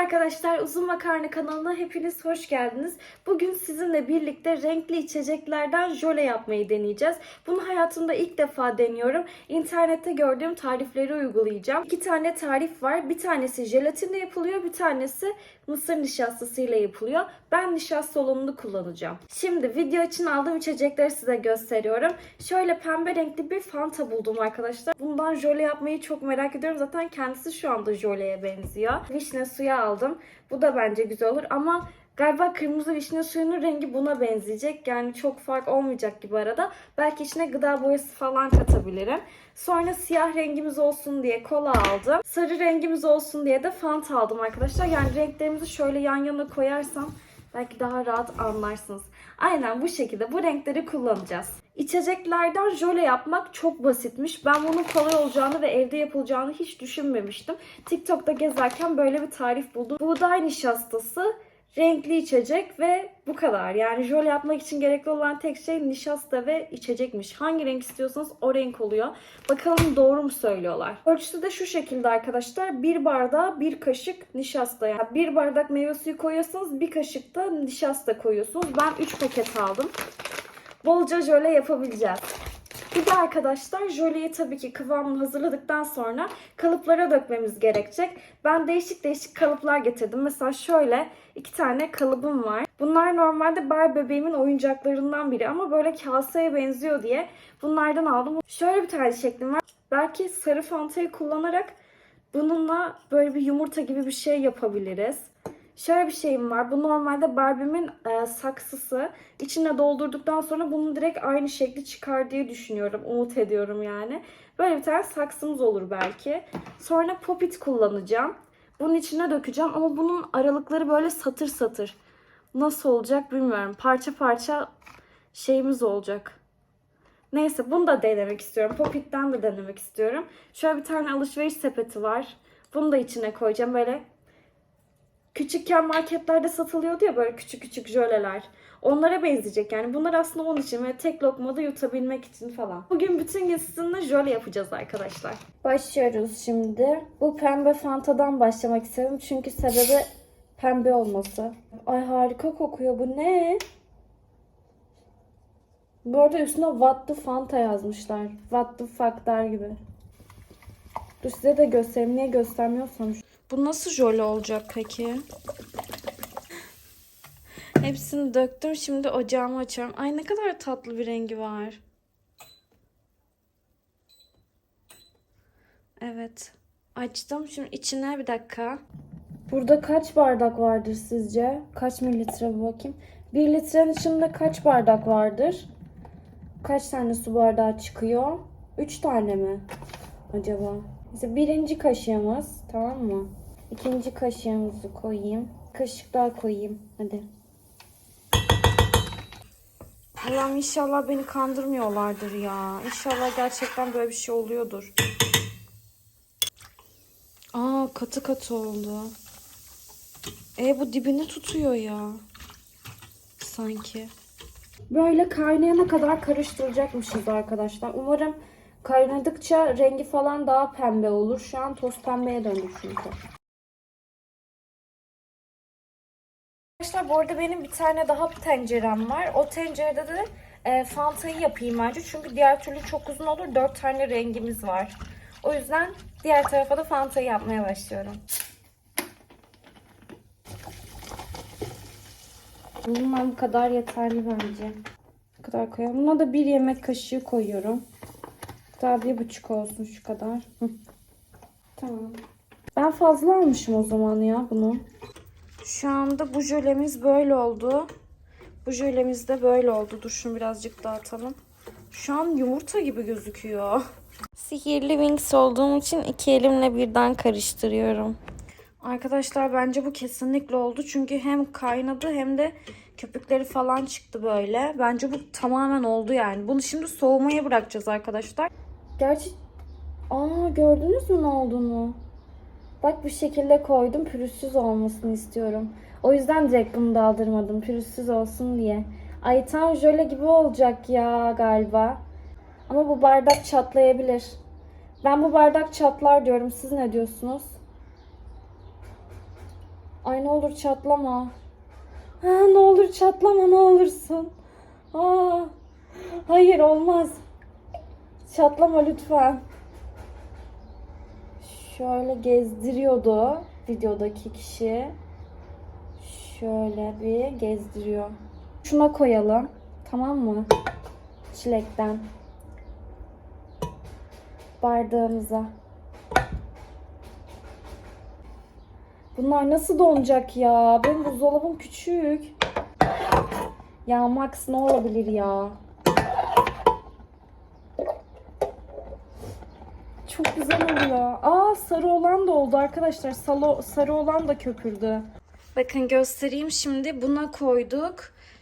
arkadaşlar, Uzun Makarna kanalına hepiniz hoş geldiniz. Bugün sizinle birlikte renkli içeceklerden jöle yapmayı deneyeceğiz. Bunu hayatımda ilk defa deniyorum. İnternette gördüğüm tarifleri uygulayacağım. İki tane tarif var. Bir tanesi jelatinle yapılıyor, bir tanesi mısır nişastasıyla yapılıyor. Ben nişasta olanını kullanacağım. Şimdi video için aldığım içecekleri size gösteriyorum. Şöyle pembe renkli bir Fanta buldum arkadaşlar. Bundan jöle yapmayı çok merak ediyorum. Zaten kendisi şu anda jöleye benziyor. Vişne suyu aldım. Bu da bence güzel olur ama Galiba kırmızı vişne suyunun rengi buna benzeyecek. Yani çok fark olmayacak gibi arada. Belki içine gıda boyası falan katabilirim. Sonra siyah rengimiz olsun diye kola aldım. Sarı rengimiz olsun diye de Fanta aldım arkadaşlar. Yani renklerimizi şöyle yan yana koyarsam belki daha rahat anlarsınız. Aynen bu şekilde bu renkleri kullanacağız. İçeceklerden jöle yapmak çok basitmiş. Ben bunun kolay olacağını ve evde yapılacağını hiç düşünmemiştim. TikTok'ta gezerken böyle bir tarif buldum. Buğday nişastası, renkli içecek ve bu kadar. Yani jöle yapmak için gerekli olan tek şey nişasta ve içecekmiş. Hangi renk istiyorsanız o renk oluyor. Bakalım doğru mu söylüyorlar. Ölçüsü de şu şekilde arkadaşlar. Bir bardağa bir kaşık nişasta. Yani bir bardak meyve suyu koyuyorsanız bir kaşık da nişasta koyuyorsunuz. Ben 3 paket aldım. Bolca jöle yapabileceğiz. Bir de arkadaşlar jöleyi tabii ki kıvamını hazırladıktan sonra kalıplara dökmemiz gerekecek. Ben değişik değişik kalıplar getirdim. Mesela şöyle iki tane kalıbım var. Bunlar normalde Barbie bebeğimin oyuncaklarından biri ama böyle kaseye benziyor diye bunlardan aldım. Şöyle bir tane şeklim var. Belki sarı fantayı kullanarak bununla böyle bir yumurta gibi bir şey yapabiliriz. Şöyle bir şeyim var. Bu normalde Barbie'min e, saksısı. İçine doldurduktan sonra bunun direkt aynı şekli çıkar diye düşünüyorum. Umut ediyorum yani. Böyle bir tane saksımız olur belki. Sonra popit kullanacağım. Bunun içine dökeceğim ama bunun aralıkları böyle satır satır. Nasıl olacak bilmiyorum. Parça parça şeyimiz olacak. Neyse bunu da denemek istiyorum. Popit'ten de denemek istiyorum. Şöyle bir tane alışveriş sepeti var. Bunu da içine koyacağım. Böyle küçükken marketlerde satılıyordu ya böyle küçük küçük jöleler. Onlara benzeyecek yani. Bunlar aslında onun için ve tek lokmada yutabilmek için falan. Bugün bütün gün sizinle jöle yapacağız arkadaşlar. Başlıyoruz şimdi. Bu pembe fantadan başlamak istedim. Çünkü sebebi pembe olması. Ay harika kokuyor. Bu ne? Bu arada üstüne what the fanta yazmışlar. What the fuck der gibi. Dur size de göstereyim. Niye göstermiyorsam. Bu nasıl jöle olacak peki? Hepsini döktüm. Şimdi ocağımı açıyorum. Ay ne kadar tatlı bir rengi var. Evet. Açtım. Şimdi içine bir dakika. Burada kaç bardak vardır sizce? Kaç mililitre bu bakayım. Bir litrenin içinde kaç bardak vardır? Kaç tane su bardağı çıkıyor? Üç tane mi? Acaba? Mesela birinci kaşığımız tamam mı? İkinci kaşığımızı koyayım. Kaşık daha koyayım. Hadi. Allah'ım inşallah beni kandırmıyorlardır ya. İnşallah gerçekten böyle bir şey oluyordur. Aa katı katı oldu. E bu dibini tutuyor ya. Sanki. Böyle kaynayana kadar karıştıracakmışız arkadaşlar. Umarım kaynadıkça rengi falan daha pembe olur. Şu an toz pembeye döndü çünkü. Arkadaşlar bu arada benim bir tane daha tencerem var. O tencerede de e, fantayı yapayım bence. Çünkü diğer türlü çok uzun olur. Dört tane rengimiz var. O yüzden diğer tarafa da fantayı yapmaya başlıyorum. Bundan bu kadar yeterli bence. Bu kadar koyalım. Buna da bir yemek kaşığı koyuyorum. Daha bir buçuk olsun şu kadar. Hı. Tamam. Ben fazla almışım o zaman ya bunu. Şu anda bu jölemiz böyle oldu. Bu jölemiz de böyle oldu. Dur şunu birazcık dağıtalım. Şu an yumurta gibi gözüküyor. Sihirli Wings olduğum için iki elimle birden karıştırıyorum. Arkadaşlar bence bu kesinlikle oldu. Çünkü hem kaynadı hem de köpükleri falan çıktı böyle. Bence bu tamamen oldu yani. Bunu şimdi soğumaya bırakacağız arkadaşlar. Gerçi Aa gördünüz mü ne olduğunu? Bak bu şekilde koydum. Pürüzsüz olmasını istiyorum. O yüzden direkt bunu daldırmadım. Pürüzsüz olsun diye. Ay tam jöle gibi olacak ya galiba. Ama bu bardak çatlayabilir. Ben bu bardak çatlar diyorum. Siz ne diyorsunuz? Ay ne olur çatlama. Ha, ne olur çatlama ne olursun. Aa, hayır olmaz. Çatlama lütfen. Şöyle gezdiriyordu videodaki kişi. Şöyle bir gezdiriyor. Şuna koyalım. Tamam mı? Çilekten. Bardağımıza. Bunlar nasıl donacak ya? Benim buzdolabım küçük. Ya Max ne olabilir ya? Çok güzel oluyor. Aa sarı olan da oldu arkadaşlar. Salo, sarı olan da köpürdü. Bakın göstereyim şimdi. Buna koyduk.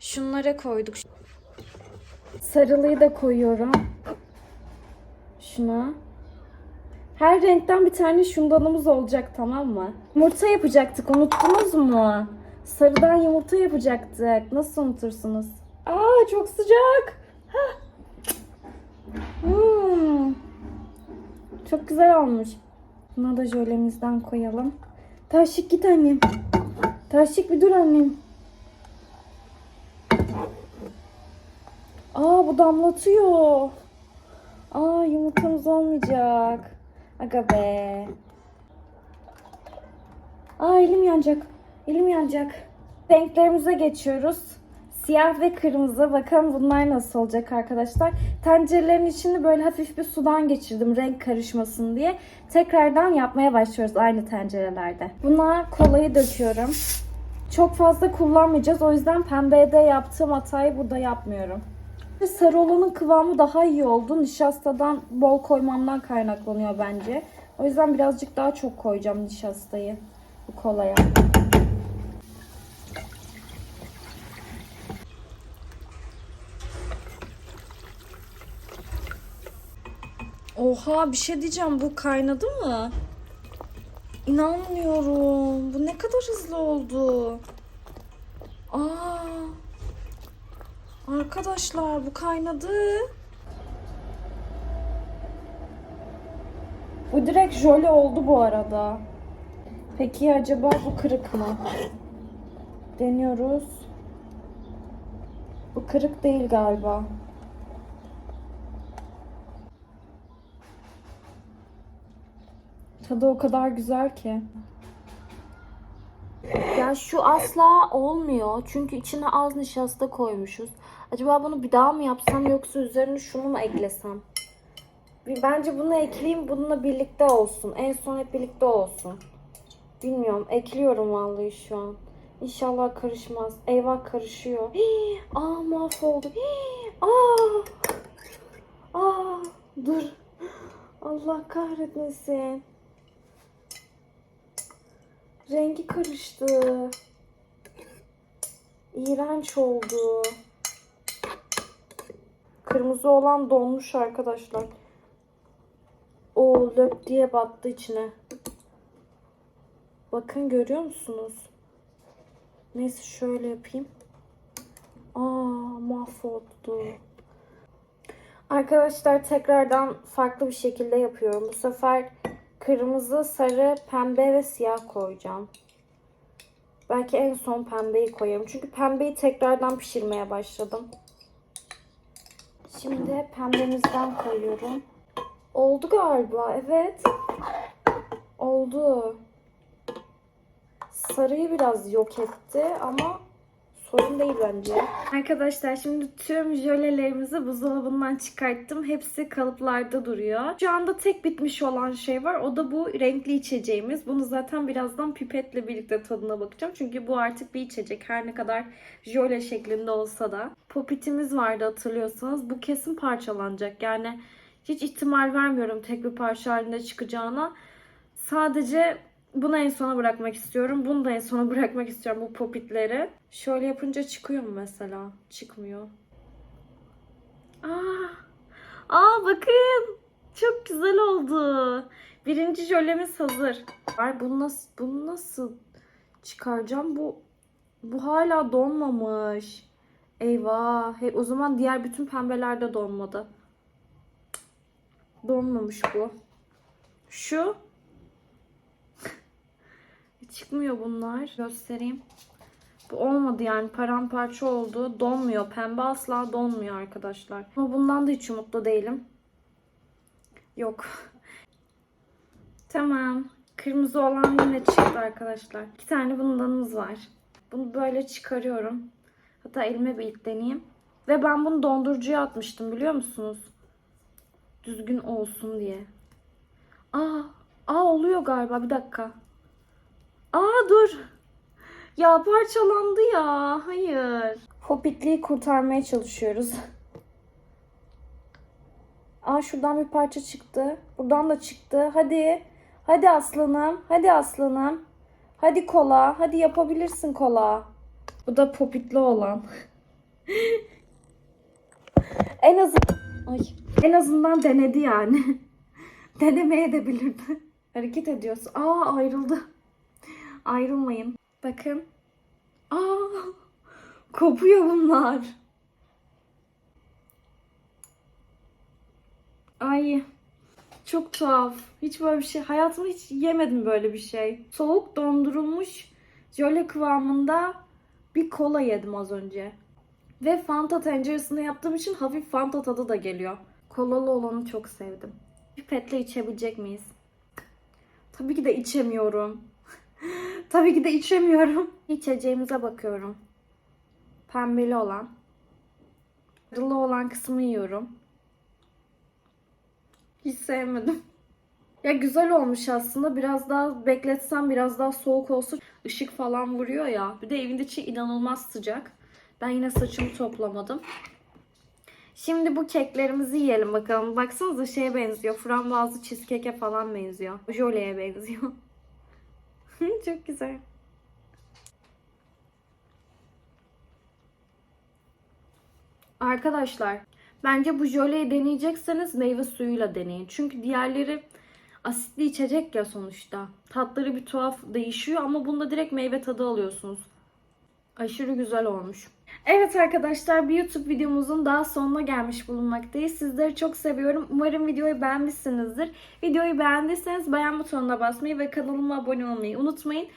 Şunlara koyduk. Sarılıyı da koyuyorum. Şuna. Her renkten bir tane şundanımız olacak tamam mı? Yumurta yapacaktık unuttunuz mu? Sarıdan yumurta yapacaktık. Nasıl unutursunuz? Aa çok sıcak. Hmm. Çok güzel olmuş. Buna da jölemizden koyalım. Taşık git annem. Taşık bir dur annem. Aa bu damlatıyor. Aa yumurtamız olmayacak. Aga be. Aa elim yanacak. Elim yanacak. Renklerimize geçiyoruz. Siyah ve kırmızı. Bakalım bunlar nasıl olacak arkadaşlar. Tencerelerin içini böyle hafif bir sudan geçirdim renk karışmasın diye. Tekrardan yapmaya başlıyoruz aynı tencerelerde. Buna kolayı döküyorum. Çok fazla kullanmayacağız. O yüzden pembede yaptığım hatayı burada yapmıyorum. Sarı olanın kıvamı daha iyi oldu. Nişastadan bol koymamdan kaynaklanıyor bence. O yüzden birazcık daha çok koyacağım nişastayı bu kolaya. Oha bir şey diyeceğim bu kaynadı mı? İnanmıyorum. Bu ne kadar hızlı oldu. Aa. Arkadaşlar bu kaynadı. Bu direkt jöle oldu bu arada. Peki acaba bu kırık mı? Deniyoruz. Bu kırık değil galiba. Tadı o kadar güzel ki. Ya şu asla olmuyor. Çünkü içine az nişasta koymuşuz. Acaba bunu bir daha mı yapsam yoksa üzerine şunu mu eklesem? Bence bunu ekleyeyim. Bununla birlikte olsun. En son hep birlikte olsun. Bilmiyorum. Ekliyorum vallahi şu an. İnşallah karışmaz. Eyvah karışıyor. Hii, aa mahvoldu. Hii, aa. Aa, dur. Allah kahretmesin. Rengi karıştı. İğrenç oldu. Kırmızı olan donmuş arkadaşlar. O löp diye battı içine. Bakın görüyor musunuz? Neyse şöyle yapayım. Aa mahvoldu. Arkadaşlar tekrardan farklı bir şekilde yapıyorum. Bu sefer kırmızı, sarı, pembe ve siyah koyacağım. Belki en son pembeyi koyarım. Çünkü pembeyi tekrardan pişirmeye başladım. Şimdi pembemizden koyuyorum. Oldu galiba. Evet. Oldu. Sarıyı biraz yok etti ama sorun değil bence. Arkadaşlar şimdi tüm jölelerimizi buzdolabından çıkarttım. Hepsi kalıplarda duruyor. Şu anda tek bitmiş olan şey var. O da bu renkli içeceğimiz. Bunu zaten birazdan pipetle birlikte tadına bakacağım. Çünkü bu artık bir içecek. Her ne kadar jöle şeklinde olsa da. Popitimiz vardı hatırlıyorsanız. Bu kesin parçalanacak. Yani hiç ihtimal vermiyorum tek bir parça halinde çıkacağına. Sadece bunu en sona bırakmak istiyorum. Bunu da en sona bırakmak istiyorum bu popitleri. Şöyle yapınca çıkıyor mu mesela? Çıkmıyor. Aa, aa bakın. Çok güzel oldu. Birinci jölemiz hazır. Ay bunu nasıl bunu nasıl çıkaracağım? Bu bu hala donmamış. Eyvah. He, o zaman diğer bütün pembeler de donmadı. Donmamış bu. Şu Çıkmıyor bunlar. Göstereyim. Bu olmadı yani paramparça oldu. Donmuyor. Pembe asla donmuyor arkadaşlar. Ama bundan da hiç umutlu değilim. Yok. Tamam. Kırmızı olan yine çıktı arkadaşlar. İki tane bundanımız var. Bunu böyle çıkarıyorum. Hatta elime bir ilk deneyeyim. Ve ben bunu dondurucuya atmıştım biliyor musunuz? Düzgün olsun diye. Aa, aa oluyor galiba bir dakika. Aa dur. Ya parçalandı ya. Hayır. Hobbitliği kurtarmaya çalışıyoruz. Aa şuradan bir parça çıktı. Buradan da çıktı. Hadi. Hadi aslanım. Hadi aslanım. Hadi kola. Hadi yapabilirsin kola. Bu da popitli olan. en az Ay. En azından denedi yani. Denemeye de bilirdi. Hareket ediyorsun. Aa ayrıldı. Ayrılmayın. Bakın. Aa kopuyor bunlar. Ay çok tuhaf. Hiç böyle bir şey. Hayatımda hiç yemedim böyle bir şey. Soğuk dondurulmuş jöle kıvamında bir kola yedim az önce. Ve Fanta tenceresinde yaptığım için hafif Fanta tadı da geliyor. Kolalı olanı çok sevdim. Pipetle içebilecek miyiz? Tabii ki de içemiyorum. Tabii ki de içemiyorum. İçeceğimize bakıyorum. Pembeli olan. Sarılı olan kısmı yiyorum. Hiç sevmedim. Ya güzel olmuş aslında. Biraz daha bekletsem biraz daha soğuk olsun. Işık falan vuruyor ya. Bir de evin içi inanılmaz sıcak. Ben yine saçımı toplamadım. Şimdi bu keklerimizi yiyelim bakalım. Baksanıza şeye benziyor. Frambuazlı cheesecake'e falan benziyor. Joleye benziyor. Çok güzel. Arkadaşlar bence bu jöleyi deneyecekseniz meyve suyuyla deneyin. Çünkü diğerleri asitli içecek ya sonuçta. Tatları bir tuhaf değişiyor ama bunda direkt meyve tadı alıyorsunuz. Aşırı güzel olmuş. Evet arkadaşlar bir YouTube videomuzun daha sonuna gelmiş bulunmaktayız. Sizleri çok seviyorum. Umarım videoyu beğenmişsinizdir. Videoyu beğendiyseniz beğen butonuna basmayı ve kanalıma abone olmayı unutmayın.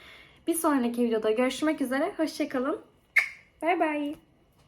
Bir sonraki videoda görüşmek üzere. Hoşçakalın. Bay bay.